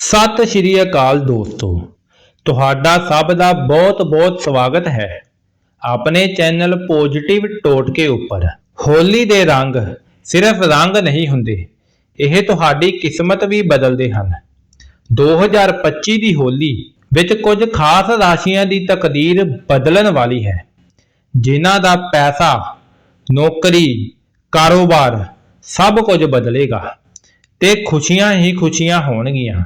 ਸਤਿ ਸ਼੍ਰੀ ਅਕਾਲ ਦੋਸਤੋ। ਤੁਹਾਡਾ ਸਭ ਦਾ ਬਹੁਤ-ਬਹੁਤ ਸਵਾਗਤ ਹੈ। ਆਪਣੇ ਚੈਨਲ ਪੋਜ਼ਿਟਿਵ ਟੋਟਕੇ ਉੱਪਰ। ਹੋਲੀ ਦੇ ਰੰਗ ਸਿਰਫ ਰੰਗ ਨਹੀਂ ਹੁੰਦੇ, ਇਹ ਤੁਹਾਡੀ ਕਿਸਮਤ ਵੀ ਬਦਲਦੇ ਹਨ। 2025 ਦੀ ਹੋਲੀ ਵਿੱਚ ਕੁਝ ਖਾਸ ਰਾਸ਼ੀਆਂ ਦੀ ਤਕਦੀਰ ਬਦਲਣ ਵਾਲੀ ਹੈ। ਜਿਨ੍ਹਾਂ ਦਾ ਪੈਸਾ, ਨੌਕਰੀ, ਕਾਰੋਬਾਰ ਸਭ ਕੁਝ ਬਦਲੇਗਾ ਤੇ ਖੁਸ਼ੀਆਂ ਹੀ ਖੁਸ਼ੀਆਂ ਹੋਣਗੀਆਂ।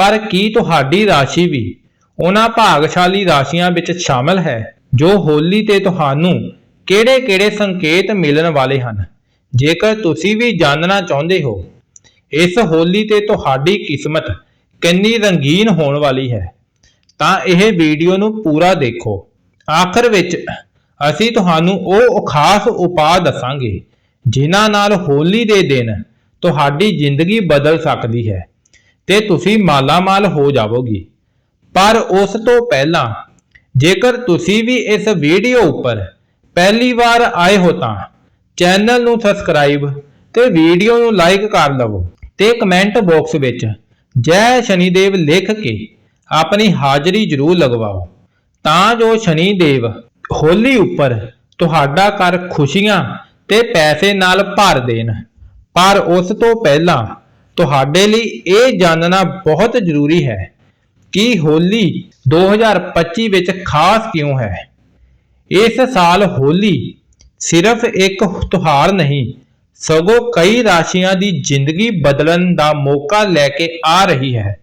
ਪਰ ਕੀ ਤੁਹਾਡੀ ਰਾਸ਼ੀ ਵੀ ਉਹਨਾਂ ਭਾਗਸ਼ਾਲੀ ਰਾਸ਼ੀਆਂ ਵਿੱਚ ਸ਼ਾਮਲ ਹੈ, ਜੋ ਹੋਲੀ ਤੇ ਤੁਹਾਨੂੰ ਕਿਹੜੇ-ਕਿਹੜੇ ਸੰਕੇਤ ਮਿਲਣ ਵਾਲੇ ਹਨ? ਜੇਕਰ ਤੁਸੀਂ ਵੀ ਜਾਣਨਾ ਚਾਹੁੰਦੇ ਹੋ, ਇਸ ਹੋਲੀ ਤੇ ਤੁਹਾਡੀ ਕਿਸਮਤ ਕਿੰਨੀ ਰੰਗੀਨ ਹੋਣ ਵਾਲੀ ਹੈ, ਤਾਂ ਇਹ ਵੀਡੀਓ ਨੂੰ ਪੂਰਾ ਦੇਖੋ। ਆਖਰ ਵਿੱਚ ਅਸੀਂ ਤੁਹਾਨੂੰ ਉਹ ਖਾਸ ਉਪਾਅ ਦੱਸਾਂਗੇ, ਜਿਨ੍ਹਾਂ ਨਾਲ ਹੋਲੀ ਦੇ ਦਿਨ ਤੁਹਾਡੀ ਜ਼ਿੰਦਗੀ ਬਦਲ ਸਕਦੀ ਹੈ। ਤੇ ਤੁਸੀਂ ਮਾਲਾਮਾਲ ਹੋ ਜਾਵੋਗੇ। ਪਰ ਉਸ ਤੋਂ ਪਹਿਲਾਂ, ਜੇਕਰ ਤੁਸੀਂ ਵੀ ਇਸ ਵੀਡੀਓ ਉੱਪਰ ਪਹਿਲੀ ਵਾਰ ਆਏ ਹੋ ਤਾਂ ਚੈਨਲ ਨੂੰ ਸਬਸਕ੍ਰਾਈਬ ਤੇ ਵੀਡੀਓ ਨੂੰ ਲਾਈਕ ਕਰ ਲਵੋ ਤੇ ਕਮੈਂਟ ਬਾਕਸ ਵਿੱਚ ਜੈ ਸ਼ਨੀਦੇਵ ਲਿਖ ਕੇ ਆਪਣੀ ਹਾਜ਼ਰੀ ਜ਼ਰੂਰ ਲਗਵਾਓ। ਤਾਂ ਜੋ ਸ਼ਨੀਦੇਵ ਹੋਲੀ ਉੱਪਰ ਤੁਹਾਡਾ ਘਰ ਖੁਸ਼ੀਆਂ ਤੇ ਪੈਸੇ ਨਾਲ ਭਰ ਦੇਣ। ਪਰ ਉਸ ਤੋਂ ਪਹਿਲਾਂ ਤੁਹਾਡੇ ਲਈ ਇਹ ਜਾਣਨਾ ਬਹੁਤ ਜ਼ਰੂਰੀ ਹੈ ਕਿ ਹੋਲੀ 2025 ਵਿੱਚ ਖਾਸ ਕਿਉਂ ਹੈ? ਇਸ ਸਾਲ ਹੋਲੀ ਸਿਰਫ ਇੱਕ ਤਿਉਹਾਰ ਨਹੀਂ, ਸਗੋਂ ਕਈ ਰਾਸ਼ੀਆਂ ਦੀ ਜ਼ਿੰਦਗੀ ਬਦਲਣ ਦਾ ਮੌਕਾ ਲੈ ਕੇ ਆ ਰਹੀ ਹੈ।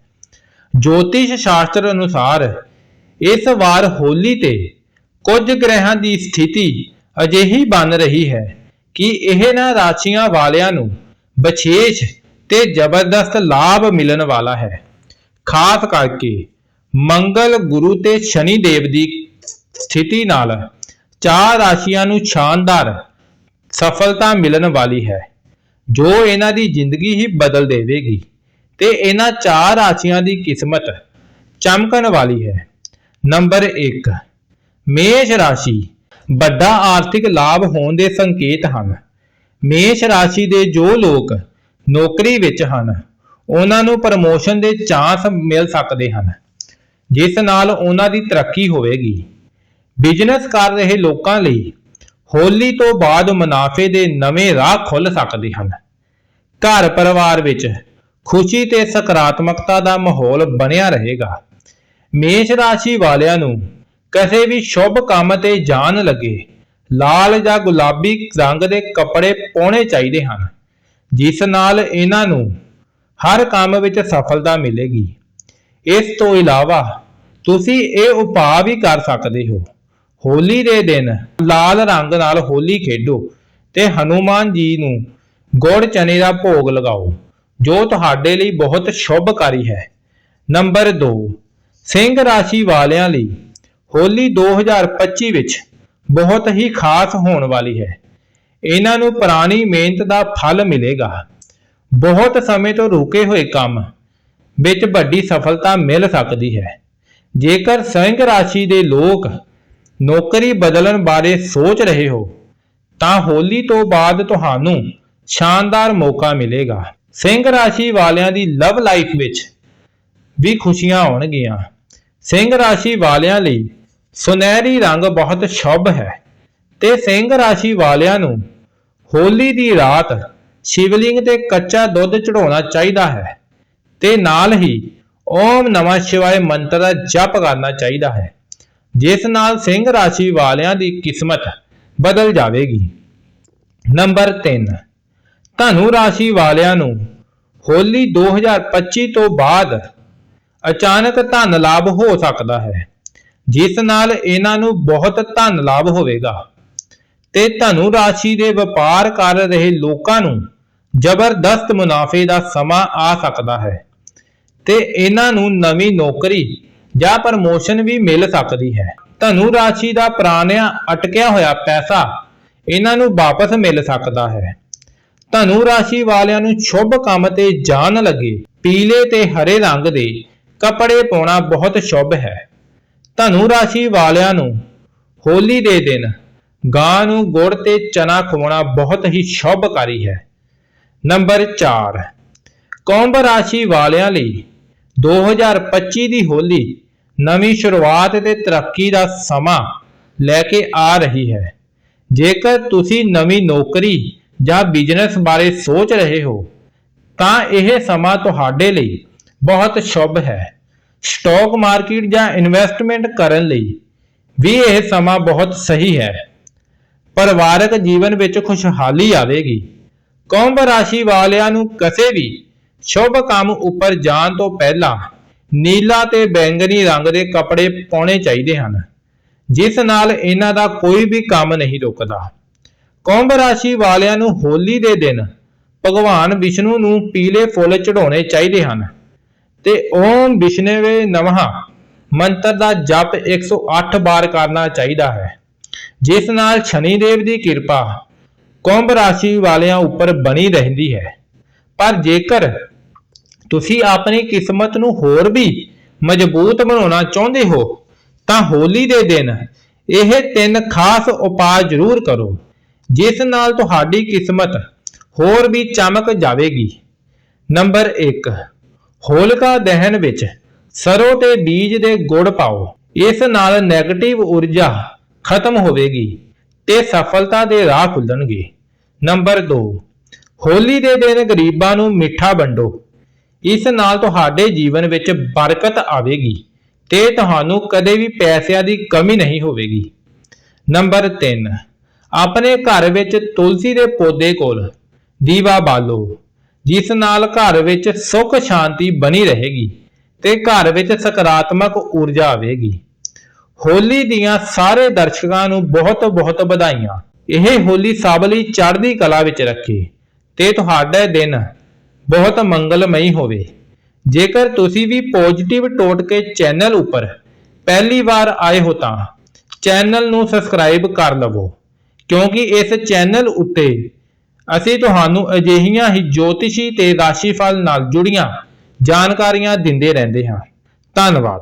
ਜੋਤਿਸ਼ ਸ਼ਾਸਤਰ ਅਨੁਸਾਰ ਇਸ ਵਾਰ ਹੋਲੀ ਤੇ ਕੁਝ ਗ੍ਰਹਿਾਂ ਦੀ ਸਥਿਤੀ ਅਜਿਹੀ ਬਣ ਰਹੀ ਹੈ ਕਿ ਇਹਨਾਂ ਰਾਸ਼ੀਆਂ ਵਾਲਿਆਂ ਨੂੰ ਵਿਸ਼ੇਸ਼ ਤੇ ਜ਼ਬਰਦਸਤ ਲਾਭ ਮਿਲਣ ਵਾਲਾ ਹੈ। ਖਾਸ ਕਰਕੇ ਮੰਗਲ ਗੁਰੂ ਤੇ ਸ਼ਨੀ ਦੇਵ ਦੀ ਸਥਿਤੀ ਨਾਲ ਚਾਰ ਰਾਸ਼ੀਆਂ ਨੂੰ ਸ਼ਾਨਦਾਰ ਸਫਲਤਾ ਮਿਲਣ ਵਾਲੀ ਹੈ। ਜੋ ਇਹਨਾਂ ਦੀ ਜ਼ਿੰਦਗੀ ਹੀ ਬਦਲ ਦੇਵੇਗੀ ਤੇ ਇਹਨਾਂ ਚਾਰ ਰਾਸ਼ੀਆਂ ਦੀ ਕਿਸਮਤ ਚਮਕਣ ਵਾਲੀ ਹੈ। ਨੰਬਰ 1 ਮੇਸ਼ ਰਾਸ਼ੀ। ਵੱਡਾ ਆਰਥਿਕ ਲਾਭ ਹੋਣ ਦੇ ਸੰਕੇਤ ਹਨ। ਮੇਸ਼ ਰਾਸ਼ੀ ਦੇ ਜੋ ਲੋਕ ਨੌਕਰੀ ਵਿੱਚ ਹਨ। ਉਹਨਾਂ ਨੂੰ ਪ੍ਰਮੋਸ਼ਨ ਦੇ ਚਾਂਸ ਮਿਲ ਸਕਦੇ ਹਨ। ਜਿਸ ਨਾਲ ਉਹਨਾਂ ਦੀ ਤਰੱਕੀ ਹੋਵੇਗੀ। ਬਿਜ਼ਨਸ ਕਰ ਰਹੇ ਲੋਕਾਂ ਲਈ ਹੋਲੀ ਤੋਂ ਬਾਅਦ ਮੁਨਾਫੇ ਦੇ ਨਵੇਂ ਰਾਹ ਖੁੱਲ ਸਕਦੇ ਹਨ। ਘਰ ਪਰਿਵਾਰ ਵਿੱਚ ਖੁਸ਼ੀ ਤੇ ਸਕਾਰਾਤਮਕਤਾ ਦਾ ਮਾਹੌਲ ਬਣਿਆ ਰਹੇਗਾ। ਮੇਸ਼ ਰਾਸ਼ੀ ਵਾਲਿਆਂ ਨੂੰ ਕਿਸੇ ਵੀ ਸ਼ੁਭ ਕੰਮ ਤੇ ਜਾਣ ਲੱਗੇ ਲਾਲ ਜਾਂ ਗੁਲਾਬੀ ਰੰਗ ਦੇ ਕੱਪੜੇ ਪਾਉਣੇ ਚਾਹੀਦੇ ਹਨ। ਜਿਸ ਨਾਲ ਇਹਨਾਂ ਨੂੰ ਹਰ ਕੰਮ ਵਿੱਚ ਸਫਲਤਾ ਮਿਲੇਗੀ। ਇਸ ਤੋਂ ਇਲਾਵਾ ਤੁਸੀਂ ਇਹ ਉਪਾਅ ਵੀ ਕਰ ਸਕਦੇ ਹੋ। ਹੋਲੀ ਦੇ ਦਿਨ ਲਾਲ ਰੰਗ ਨਾਲ ਹੋਲੀ ਖੇਡੋ ਤੇ ਹਨੂਮਾਨ ਜੀ ਨੂੰ ਗੁੜ ਚਨੇ ਦਾ ਭੋਗ ਲਗਾਓ, ਜੋ ਤੁਹਾਡੇ ਲਈ ਬਹੁਤ ਸ਼ੁਭਕਾਰੀ ਹੈ। ਨੰਬਰ 2 ਸਿੰਘ ਰਾਸ਼ੀ ਵਾਲਿਆਂ ਲਈ ਹੋਲੀ 2025 ਵਿੱਚ ਬਹੁਤ ਹੀ ਖਾਸ ਹੋਣ ਵਾਲੀ ਹੈ। ਇਹਨਾਂ ਨੂੰ ਪੁਰਾਣੀ ਮਿਹਨਤ ਦਾ ਫਲ ਮਿਲੇਗਾ। ਬਹੁਤ ਸਮੇਂ ਤੋਂ ਰੁਕੇ ਹੋਏ ਕੰਮ ਵਿੱਚ ਵੱਡੀ ਸਫਲਤਾ ਮਿਲ ਸਕਦੀ ਹੈ। ਜੇਕਰ ਸਿੰਘ ਰਾਸ਼ੀ ਦੇ ਲੋਕ ਨੌਕਰੀ ਬਦਲਣ ਬਾਰੇ ਸੋਚ ਰਹੇ ਹੋ, ਤਾਂ ਹੋਲੀ ਤੋਂ ਬਾਅਦ ਤੁਹਾਨੂੰ ਸ਼ਾਨਦਾਰ ਮੌਕਾ ਮਿਲੇਗਾ। ਸਿੰਘ ਰਾਸ਼ੀ ਵਾਲਿਆਂ ਦੀ ਲਵ ਲਾਈਫ ਵਿੱਚ ਵੀ ਖੁਸ਼ੀਆਂ ਆਉਣਗੀਆਂ। ਸਿੰਘ ਰਾਸ਼ੀ ਵਾਲਿਆਂ ਲਈ ਸੁਨਹਿਰੀ ਰੰਗ ਬਹੁਤ ਸ਼ੁਭ ਹੈ ਤੇ ਸਿੰਘ ਰਾਸ਼ੀ ਵਾਲਿਆਂ ਨੂੰ ਹੋਲੀ ਦੀ ਰਾਤ ਸ਼ਿਵਲਿੰਗ ਤੇ ਕੱਚਾ ਦੁੱਧ ਚੜਾਉਣਾ ਚਾਹੀਦਾ ਹੈ ਤੇ ਨਾਲ ਹੀ ਓਮ ਨਮः ਸ਼ਿਵਾਏ ਮੰਤਰ ਦਾ ਜਪ ਕਰਨਾ ਚਾਹੀਦਾ ਹੈ, ਜਿਸ ਨਾਲ ਸਿੰਘ ਰਾਸ਼ੀ ਵਾਲਿਆਂ ਦੀ ਕਿਸਮਤ ਬਦਲ ਜਾਵੇਗੀ। ਨੰਬਰ 3 ਧਨੂ ਰਾਸ਼ੀ ਵਾਲਿਆਂ ਨੂੰ ਹੋਲੀ 2025 ਤੋਂ ਬਾਅਦ ਅਚਾਨਕ ਧਨ ਲਾਭ ਹੋ ਸਕਦਾ ਹੈ, ਜਿਸ ਨਾਲ ਇਹਨਾਂ ਨੂੰ ਬਹੁਤ ਧਨ ਲਾਭ ਹੋਵੇਗਾ। ਤੇ ਧਨੂ ਰਾਸ਼ੀ ਦੇ ਵਪਾਰ ਕਰ ਰਹੇ ਲੋਕਾਂ ਨੂੰ ਜ਼ਬਰਦਸਤ ਮੁਨਾਫੇ ਦਾ ਸਮਾਂ ਆ ਸਕਦਾ ਹੈ ਤੇ ਇਹਨਾਂ ਨੂੰ ਨਵੀਂ ਨੌਕਰੀ ਜਾਂ ਪ੍ਰਮੋਸ਼ਨ ਵੀ ਮਿਲ ਸਕਦੀ ਹੈ। ਧਨੂ ਰਾਸ਼ੀ ਦਾ ਪੁਰਾਣਿਆ ਅਟਕਿਆ ਹੋਇਆ ਪੈਸਾ ਇਹਨਾਂ ਨੂੰ ਵਾਪਸ ਮਿਲ ਸਕਦਾ ਹੈ। ਧਨੂ ਰਾਸ਼ੀ ਵਾਲਿਆਂ ਨੂੰ ਸ਼ੁਭ ਕੰਮ ਤੇ ਜਾਣ ਲੱਗੇ ਪੀਲੇ ਤੇ ਹਰੇ ਰੰਗ ਦੇ ਕੱਪੜੇ ਪਾਉਣਾ ਬਹੁਤ ਸ਼ੁਭ ਹੈ। ਧਨੂ ਰਾਸ਼ੀ ਵਾਲਿਆਂ ਨੂੰ ਹੋਲੀ ਦੇ ਦਿਨ ਗਾਂ ਨੂੰ ਗੁੜ ਤੇ ਚਨਾ ਖਵਾਉਣਾ ਬਹੁਤ ਹੀ ਸ਼ੁਭਕਾਰੀ ਹੈ। ਨੰਬਰ 4 ਕੁੰਭ ਰਾਸ਼ੀ ਵਾਲਿਆਂ ਲਈ 2025 ਦੀ ਹੋਲੀ ਨਵੀਂ ਸ਼ੁਰੂਆਤ ਤੇ ਤਰੱਕੀ ਦਾ ਸਮਾਂ ਲੈ ਕੇ ਆ ਰਹੀ ਹੈ। ਜੇਕਰ ਤੁਸੀਂ ਨਵੀਂ ਨੌਕਰੀ ਜਾਂ ਬਿਜ਼ਨਸ ਬਾਰੇ ਸੋਚ ਰਹੇ ਹੋ, ਤਾਂ ਇਹ ਸਮਾਂ ਤੁਹਾਡੇ ਲਈ ਬਹੁਤ ਸ਼ੁਭ ਹੈ। ਸਟਾਕ ਮਾਰਕੀਟ ਜਾਂ ਇਨਵੈਸਟਮੈਂਟ ਕਰਨ ਲਈ ਵੀ ਇਹ ਸਮਾਂ ਬਹੁਤ ਸਹੀ ਹੈ। ਪਰਿਵਾਰਕ ਜੀਵਨ ਵਿੱਚ ਖੁਸ਼ਹਾਲੀ ਆਵੇਗੀ। ਕੁੰਭ ਰਾਸ਼ੀ ਵਾਲਿਆਂ ਨੂੰ ਕਿਸੇ ਵੀ ਸ਼ੁਭ ਕੰਮ ਉੱਪਰ ਜਾਣ ਤੋਂ ਪਹਿਲਾਂ ਨੀਲਾ ਤੇ ਬੈਂਗਨੀ ਰੰਗ ਦੇ ਕੱਪੜੇ ਪਾਉਣੇ ਚਾਹੀਦੇ ਹਨ, ਜਿਸ ਨਾਲ ਇਹਨਾਂ ਦਾ ਕੋਈ ਵੀ ਕੰਮ ਨਹੀਂ ਰੁਕਦਾ। ਕੁੰਭ ਰਾਸ਼ੀ ਵਾਲਿਆਂ ਨੂੰ ਹੋਲੀ ਦੇ ਦਿਨ ਭਗਵਾਨ ਵਿਸ਼ਨੂੰ ਨੂੰ ਪੀਲੇ ਫੁੱਲ ਚੜਾਉਣੇ ਚਾਹੀਦੇ ਹਨ ਤੇ ਓਮ ਵਿਸ਼ਨਵੇ ਨਮః ਮੰਤਰ ਦਾ ਜਪ 108 ਵਾਰ ਕਰਨਾ ਚਾਹੀਦਾ ਹੈ। ਜਿਸ ਨਾਲ ਸ਼ਨੀ ਦੇਵ ਦੀ ਕਿਰਪਾ ਕੁੰਭ ਰਾਸ਼ੀ ਵਾਲਿਆਂ ਉੱਪਰ ਬਣੀ ਰਹਿੰਦੀ ਹੈ। ਪਰ ਜੇਕਰ ਤੁਸੀਂ ਆਪਣੀ ਕਿਸਮਤ ਨੂੰ ਹੋਰ ਵੀ ਮਜ਼ਬੂਤ ਬਣਾਉਣਾ ਚਾਹੁੰਦੇ ਹੋ, ਤਾਂ ਹੋਲੀ ਦੇ ਦਿਨ ਇਹ ਤਿੰਨ ਖਾਸ ਉਪਾਅ ਜ਼ਰੂਰ ਕਰੋ, ਜਿਸ ਨਾਲ ਤੁਹਾਡੀ ਕਿਸਮਤ ਹੋਰ ਵੀ ਚਮਕ ਜਾਵੇਗੀ। ਨੰਬਰ 1 ਹੋਲਕਾ ਦਹਨ ਵਿੱਚ ਸਰੋਂ ਤੇ ਬੀਜ ਦੇ ਗੁੜ ਪਾਓ। ਇਸ ਨਾਲ 네ਗੇਟਿਵ ਊਰਜਾ ਖਤਮ ਹੋਵੇਗੀ ਤੇ ਸਫਲਤਾ ਦੇ ਰਾਹ ਖੁੱਲਣਗੇ। ਨੰਬਰ 2 ਹੋਲੀ ਦੇ ਦਿਨ ਗਰੀਬਾਂ ਨੂੰ ਮਿੱਠਾ ਵੰਡੋ। ਇਸ ਨਾਲ ਤੁਹਾਡੇ ਜੀਵਨ ਵਿੱਚ ਬਰਕਤ ਆਵੇਗੀ ਤੇ ਤੁਹਾਨੂੰ ਕਦੇ ਵੀ ਪੈਸਿਆਂ ਦੀ ਕਮੀ ਨਹੀਂ ਹੋਵੇਗੀ। ਨੰਬਰ 3 ਆਪਣੇ ਘਰ ਵਿੱਚ ਤੁਲਸੀ ਦੇ ਪੌਦੇ ਕੋਲ ਦੀਵਾ ਬਾਲੋ, ਜਿਸ ਨਾਲ ਘਰ ਵਿੱਚ ਸੁੱਖ ਸ਼ਾਂਤੀ ਬਣੀ ਰਹੇਗੀ ਤੇ ਘਰ ਵਿੱਚ ਸਕਾਰਾਤਮਕ ਊਰਜਾ ਆਵੇਗੀ। ਹੋਲੀ ਦੀਆਂ ਸਾਰੇ ਦਰਸ਼ਕਾਂ ਨੂੰ ਬਹੁਤ ਬਹੁਤ ਵਧਾਈਆਂ। ਇਹ ਹੋਲੀ ਸਭ ਲਈ ਚੜ੍ਹਦੀ ਕਲਾ ਵਿੱਚ ਰੱਖੇ ਤੇ ਤੁਹਾਡਾ ਦਿਨ ਬਹੁਤ ਮੰਗਲਮਈ ਹੋਵੇ। ਜੇਕਰ ਤੁਸੀਂ ਵੀ ਪੋਜ਼ਿਟਿਵ ਟੋਟਕੇ ਚੈਨਲ ਉੱਪਰ ਪਹਿਲੀ ਵਾਰ ਆਏ ਹੋ ਤਾਂ ਚੈਨਲ ਨੂੰ ਸਬਸਕ੍ਰਾਈਬ ਕਰ ਲਵੋ, ਕਿਉਂਕਿ ਇਸ ਚੈਨਲ ਉੱਤੇ ਅਸੀਂ ਤੁਹਾਨੂੰ ਅਜਿਹੀਆਂ ਹੀ ਜੋਤਿਸ਼ੀ ਤੇ ਰਾਸ਼ੀਫਲ ਨਾਲ ਜੁੜੀਆਂ ਜਾਣਕਾਰੀਆਂ ਦਿੰਦੇ ਰਹਿੰਦੇ ਹਾਂ। ਧੰਨਵਾਦ।